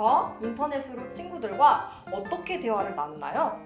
컴퓨터, 인터넷으로 친구들과 어떻게 대화를 나누나요?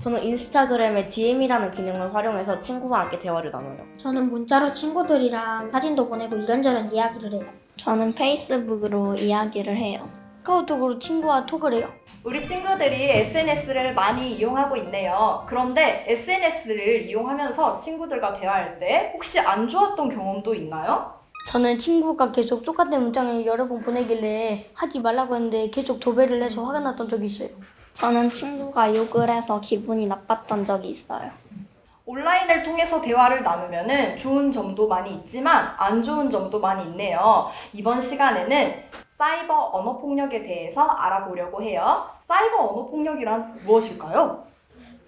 저는 인스타그램의 DM이라는 기능을 활용해서 친구와 함께 대화를 나눠요. 저는 문자로 친구들이랑 사진도 보내고 이런저런 이야기를 해요. 저는 페이스북으로 이야기를 해요. 카카오톡으로 친구와 톡을 해요. 우리 친구들이 SNS를 많이 이용하고 있네요. 그런데 SNS를 이용하면서 친구들과 대화할 때 혹시 안 좋았던 경험도 있나요? 저는 친구가 계속 똑같은 문장을 여러 번 보내길래 하지 말라고 했는데 계속 도배를 해서 화가 났던 적이 있어요. 저는 친구가 욕을 해서 기분이 나빴던 적이 있어요. 온라인을 통해서 대화를 나누면은 좋은 점도 많이 있지만 안 좋은 점도 많이 있네요. 이번 시간에는 사이버 언어 폭력에 대해서 알아보려고 해요. 사이버 언어 폭력이란 무엇일까요?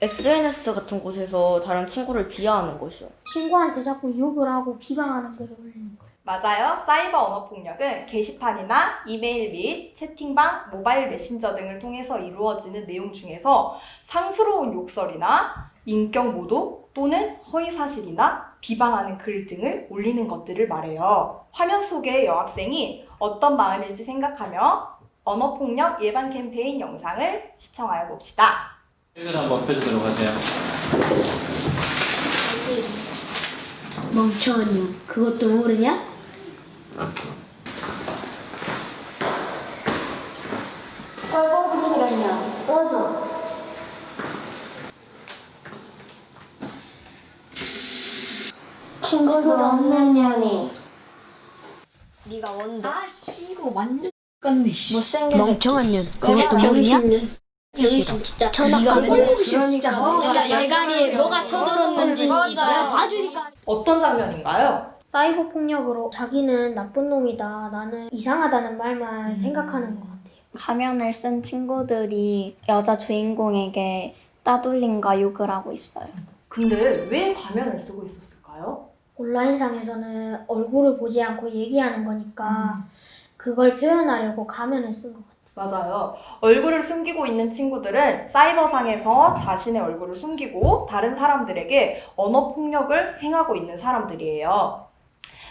SNS 같은 곳에서 다른 친구를 비하하는 것이요. 친구한테 자꾸 욕을 하고 비방하는 글을 올리는 거예요. 맞아요. 사이버 언어 폭력은 게시판이나 이메일 및 채팅방, 모바일 메신저 등을 통해서 이루어지는 내용 중에서 상스러운 욕설이나 인격 모독 또는 허위 사실이나 비방하는 글 등을 올리는 것들을 말해요. 화면 속의 여학생이 어떤 마음일지 생각하며 언어 폭력 예방 캠페인 영상을 시청하여 봅시다. 책을 한번 펴주도록 하세요. 멍청한 년, 그것도 모르냐? 꼴보기 싫었냐? 꺼져. 친구도 없는 년이 네가 뭔데? 이거 완전 씨. 못생긴 멍청한 년, 그것도 모르냐? 병신 진짜 전화 네가 걸고 그래. 진짜. 진짜 대가리에 뭐가 터들었는지 봐주니까 어떤 장면인가요? 사이버 폭력으로 자기는 나쁜 놈이다 나는 이상하다는 말만 생각하는 것 같아요 가면을 쓴 친구들이 여자 주인공에게 따돌림과 욕을 하고 있어요. 근데 왜 가면을 쓰고 있었을까요? 온라인상에서는 얼굴을 보지 않고 얘기하는 거니까 그걸 표현하려고 가면을 쓴 것 같아요 맞아요. 얼굴을 숨기고 있는 친구들은 사이버상에서 자신의 얼굴을 숨기고 다른 사람들에게 언어 폭력을 행하고 있는 사람들이에요.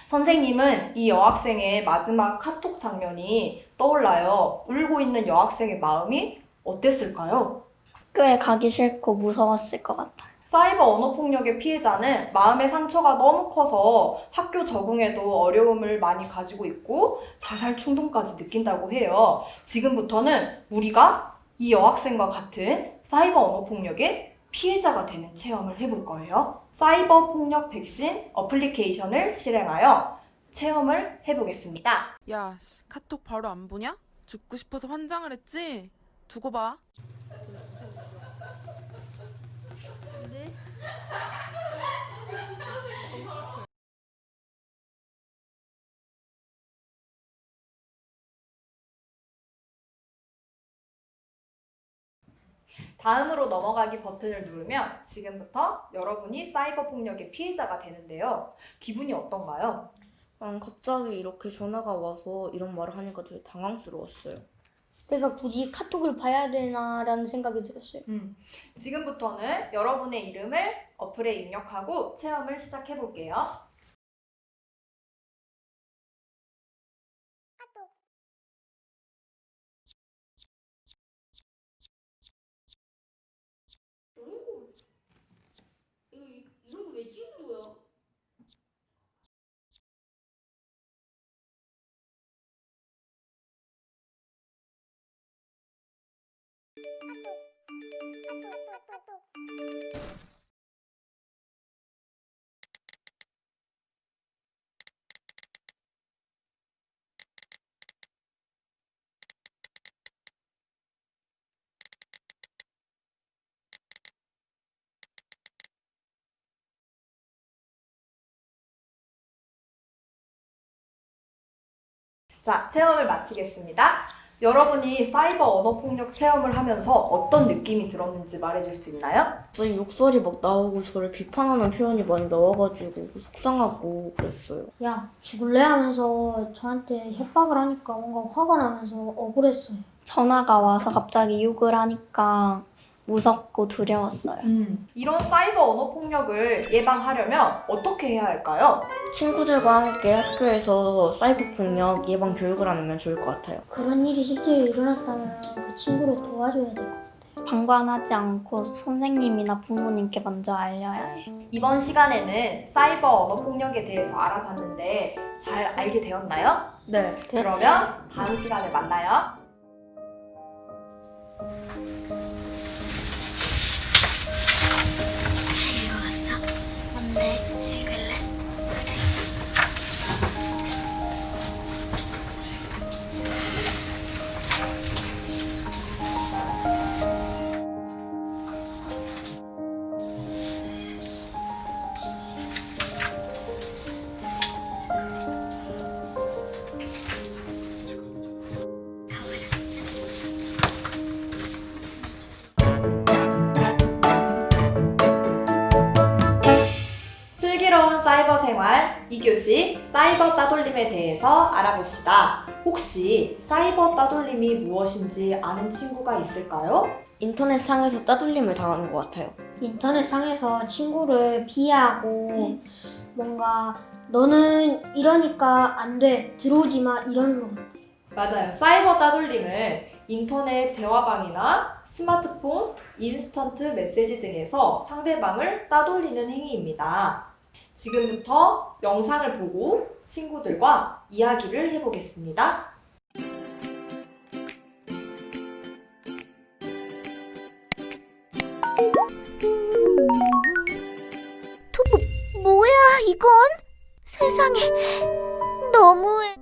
선생님은 이 여학생의 마지막 카톡 장면이 떠올라요. 울고 있는 여학생의 마음이 어땠을까요? 학교에 가기 싫고 무서웠을 것 같아요. 사이버 언어 폭력의 피해자는 마음의 상처가 너무 커서 학교 적응에도 어려움을 많이 가지고 있고 자살 충동까지 느낀다고 해요. 지금부터는 우리가 이 여학생과 같은 사이버 언어 폭력의 피해자가 되는 체험을 해볼 거예요. 사이버 폭력 백신 어플리케이션을 실행하여 체험을 해보겠습니다. 야, 씨, 카톡 바로 안 보냐? 죽고 싶어서 환장을 했지? 두고 봐. 다음으로 넘어가기 버튼을 누르면 지금부터 여러분이 사이버 폭력의 피해자가 되는데요. 기분이 어떤가요? 음, 갑자기 이렇게 전화가 와서 이런 말을 하니까 되게 당황스러웠어요. 내가 굳이 카톡을 봐야 되나라는 생각이 들었어요 음, 지금부터는 여러분의 이름을 어플에 입력하고 체험을 시작해 볼게요. 자, 체험을 마치겠습니다. 여러분이 사이버 언어 폭력 체험을 하면서 어떤 느낌이 들었는지 말해줄 수 있나요? 갑자기 욕설이 막 나오고 저를 비판하는 표현이 많이 나와가지고 속상하고 그랬어요. 야 죽을래 하면서 저한테 협박을 하니까 뭔가 화가 나면서 억울했어요 전화가 와서 갑자기 욕을 하니까 무섭고 두려웠어요. 이런 사이버 언어 폭력을 예방하려면 어떻게 해야 할까요? 친구들과 함께 학교에서 사이버 폭력 예방 교육을 하면 좋을 것 같아요. 그런 일이 실제로 일어났다면 그 친구를 도와줘야 될 것 같아요. 방관하지 않고 선생님이나 부모님께 먼저 알려야 해요. 이번 시간에는 사이버 언어 폭력에 대해서 알아봤는데 잘 알게 되었나요? 네. 그러면 다음 시간에 만나요. 따돌림에 대해서 알아봅시다. 혹시 사이버 따돌림이 무엇인지 아는 친구가 있을까요? 인터넷 상에서 따돌림을 당하는 것 같아요. 인터넷 상에서 친구를 비하하고 뭔가 너는 이러니까 안 돼. 들어오지 마. 이러는 거 같아요. 맞아요. 사이버 따돌림은 인터넷 대화방이나 스마트폰, 인스턴트 메시지 등에서 상대방을 따돌리는 행위입니다. 지금부터 영상을 보고 친구들과 이야기를 해보겠습니다. 뭐야, 이건? 세상에. 너무해.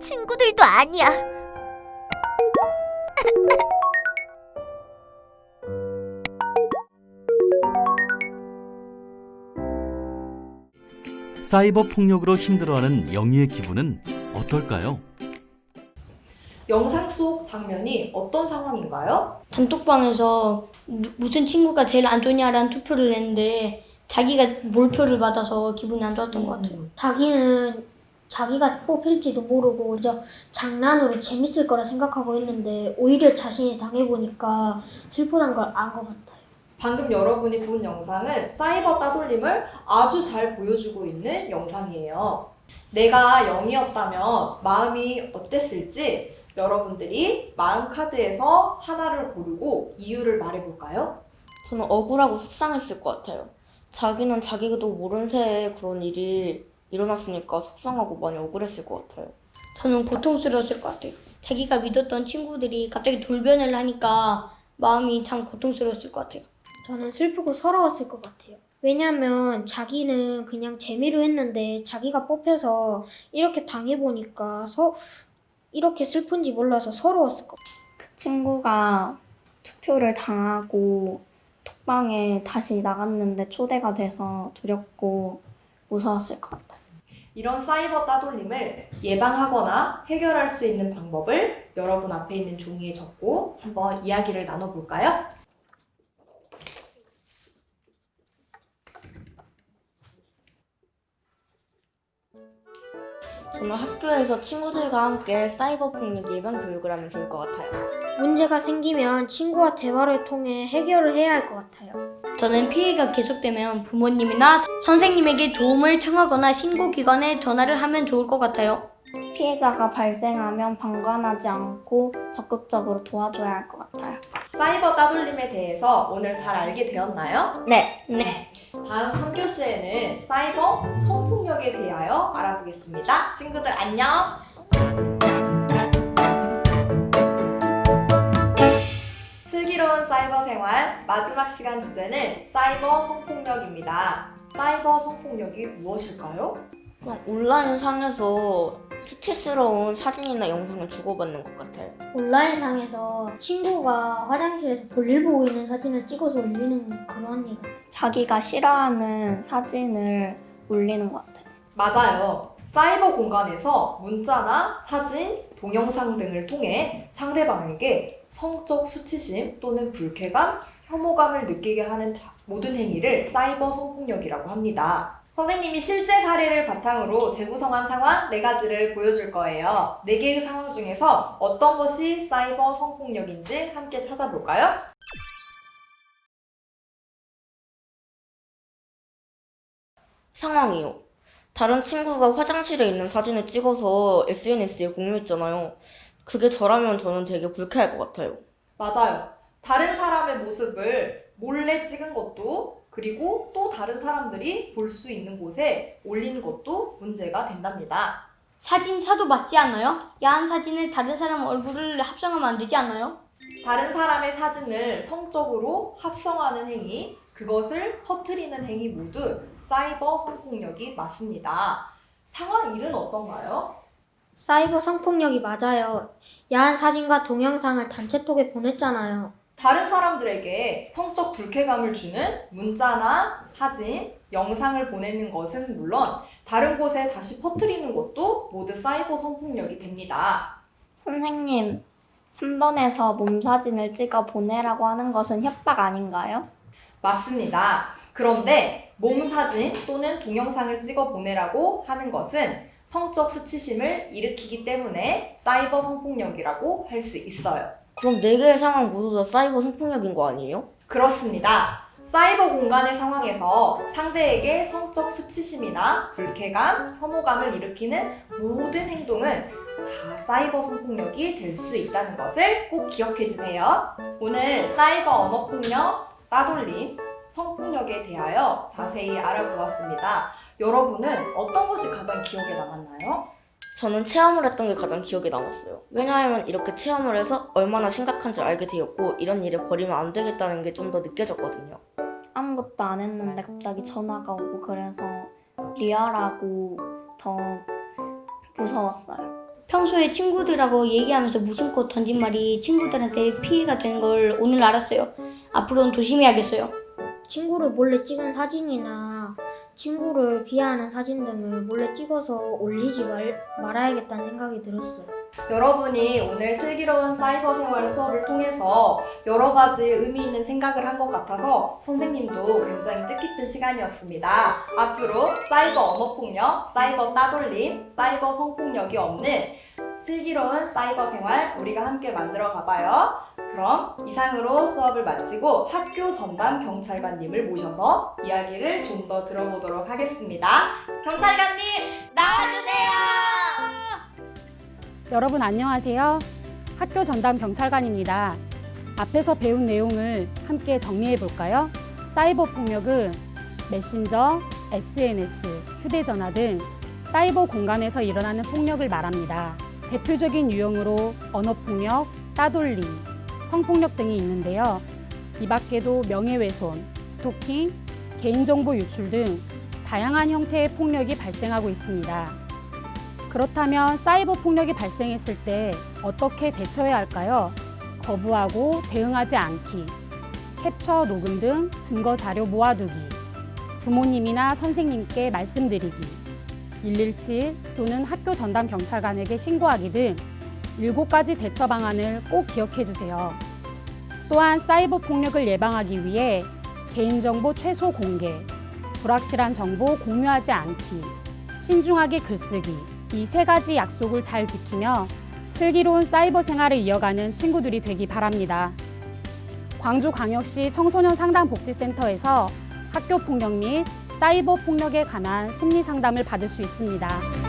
친구들도 아니야. 사이버 폭력으로 힘들어하는 영희의 기분은 어떨까요? 영상 속 장면이 어떤 상황인가요? 단톡방에서 누- 무슨 친구가 제일 안 좋냐라는 투표를 했는데 자기가 몰표를 받아서 기분이 안 좋았던 것 같아요. 자기는 자기가 뽑힐지도 모르고 저 장난으로 재밌을 거라 생각하고 있는데 오히려 자신이 당해보니까 슬프단 걸 안 것 같아요. 방금 여러분이 본 영상은 사이버 따돌림을 아주 잘 보여주고 있는 영상이에요. 내가 0이었다면 마음이 어땠을지 여러분들이 마음 카드에서 하나를 고르고 이유를 말해볼까요? 저는 억울하고 속상했을 것 같아요. 자기는 자기도 모른 새에 그런 일이 일어났으니까 속상하고 많이 억울했을 것 같아요. 저는 고통스러웠을 것 같아요. 자기가 믿었던 친구들이 갑자기 돌변을 하니까 마음이 참 고통스러웠을 것 같아요. 저는 슬프고 서러웠을 것 같아요. 왜냐면 자기는 그냥 재미로 했는데 자기가 뽑혀서 이렇게 당해보니까 서, 이렇게 슬픈지 몰라서 서러웠을 것 같아요. 그 친구가 투표를 당하고 톡방에 다시 나갔는데 초대가 돼서 두렵고 무서웠을 것 같아요. 이런 사이버 따돌림을 예방하거나 해결할 수 있는 방법을 여러분 앞에 있는 종이에 적고 한번 이야기를 나눠볼까요? 저는 학교에서 친구들과 함께 사이버 폭력 예방 교육을 하면 좋을 것 같아요. 문제가 생기면 친구와 대화를 통해 해결을 해야 할 것 같아요. 저는 피해가 계속되면 부모님이나 선생님에게 도움을 청하거나 신고 기관에 전화를 하면 좋을 것 같아요. 피해자가 발생하면 방관하지 않고 적극적으로 도와줘야 할 것 같아요. 사이버 따돌림에 대해서 오늘 잘 알게 되었나요? 네. 네. 다음 3교시에는 사이버 성폭력에 대하여 알아보겠습니다. 친구들 안녕! 슬기로운 사이버 생활 마지막 시간 주제는 사이버 성폭력입니다. 사이버 성폭력이 무엇일까요? 그냥 온라인 상에서 수치스러운 사진이나 영상을 주고받는 것 같아요. 온라인상에서 친구가 화장실에서 볼일 보고 있는 사진을 찍어서 올리는 그런 일 같아요. 자기가 싫어하는 사진을 올리는 것 같아요. 맞아요. 사이버 공간에서 문자나 사진, 동영상 등을 통해 상대방에게 성적 수치심 또는 불쾌감, 혐오감을 느끼게 하는 다- 모든 행위를 사이버 성폭력이라고 합니다. 선생님이 실제 사례를 바탕으로 재구성한 상황 4가지를 보여줄 거예요. 4개의 상황 중에서 어떤 것이 사이버 성폭력인지 함께 찾아볼까요? 상황이요. 다른 친구가 화장실에 있는 사진을 찍어서 SNS에 공유했잖아요. 그게 저라면 저는 되게 불쾌할 것 같아요. 맞아요. 다른 사람의 모습을 몰래 찍은 것도 그리고 또 다른 사람들이 볼 수 있는 곳에 올리는 것도 문제가 된답니다. 사진 사도 맞지 않아요? 야한 사진에 다른 사람 얼굴을 합성하면 안 되지 않아요? 다른 사람의 사진을 성적으로 합성하는 행위, 그것을 퍼뜨리는 행위 모두 사이버 성폭력이 맞습니다. 상황 1은 어떤가요? 사이버 성폭력이 맞아요. 야한 사진과 동영상을 단체톡에 보냈잖아요. 다른 사람들에게 성적 불쾌감을 주는 문자나 사진, 영상을 보내는 것은 물론 다른 곳에 다시 퍼뜨리는 것도 모두 사이버 성폭력이 됩니다. 선생님, 3번에서 몸 사진을 찍어 보내라고 하는 것은 협박 아닌가요? 맞습니다. 그런데 몸 사진 또는 동영상을 찍어 보내라고 하는 것은 성적 수치심을 일으키기 때문에 사이버 성폭력이라고 할 수 있어요. 그럼 네 개의 상황 모두 다 사이버 성폭력인 거 아니에요? 그렇습니다. 사이버 공간의 상황에서 상대에게 성적 수치심이나 불쾌감, 혐오감을 일으키는 모든 행동은 다 사이버 성폭력이 될 수 있다는 것을 꼭 기억해 주세요. 오늘 사이버 언어 폭력, 따돌림, 성폭력에 대하여 자세히 알아보았습니다. 여러분은 어떤 것이 가장 기억에 남았나요? 저는 체험을 했던 게 가장 기억에 남았어요. 왜냐하면 이렇게 체험을 해서 얼마나 심각한지 알게 되었고 이런 일을 벌이면 안 되겠다는 게 좀 더 느껴졌거든요. 아무것도 안 했는데 갑자기 전화가 오고 그래서 리얼하고 더 무서웠어요. 평소에 친구들하고 얘기하면서 무심코 던진 말이 친구들한테 피해가 되는 걸 오늘 알았어요. 앞으로는 조심해야겠어요. 친구를 몰래 찍은 사진이나 친구를 비하하는 사진 등을 몰래 찍어서 올리지 말, 말아야겠다는 생각이 들었어요. 여러분이 오늘 슬기로운 사이버 생활 수업을 통해서 여러 가지 의미 있는 생각을 한 것 같아서 선생님도 굉장히 뜻깊은 시간이었습니다. 앞으로 사이버 언어폭력, 사이버 따돌림, 사이버 성폭력이 없는 슬기로운 사이버 생활 우리가 함께 만들어 가봐요. 그럼 이상으로 수업을 마치고 학교 전담 경찰관님을 모셔서 이야기를 좀 더 들어보도록 하겠습니다. 경찰관님 나와주세요. 여러분 안녕하세요. 학교 전담 경찰관입니다. 앞에서 배운 내용을 함께 정리해 볼까요? 사이버 폭력은 메신저, SNS, 휴대전화 등 사이버 공간에서 일어나는 폭력을 말합니다. 대표적인 유형으로 언어폭력, 따돌림, 성폭력 등이 있는데요. 이 밖에도 명예훼손, 스토킹, 개인정보 유출 등 다양한 형태의 폭력이 발생하고 있습니다. 그렇다면 사이버 폭력이 발생했을 때 어떻게 대처해야 할까요? 거부하고 대응하지 않기, 캡처, 녹음 등 증거 자료 모아두기, 부모님이나 선생님께 말씀드리기, 117 또는 학교 전담 경찰관에게 신고하기 등 7가지 대처 방안을 꼭 기억해 주세요. 또한 사이버 폭력을 예방하기 위해 개인정보 최소 공개, 불확실한 정보 공유하지 않기, 신중하게 글쓰기, 이 세 가지 약속을 잘 지키며 슬기로운 사이버 생활을 이어가는 친구들이 되기 바랍니다. 광주광역시 청소년 상담복지센터에서 학교 폭력 및 사이버 폭력에 관한 심리 상담을 받을 수 있습니다.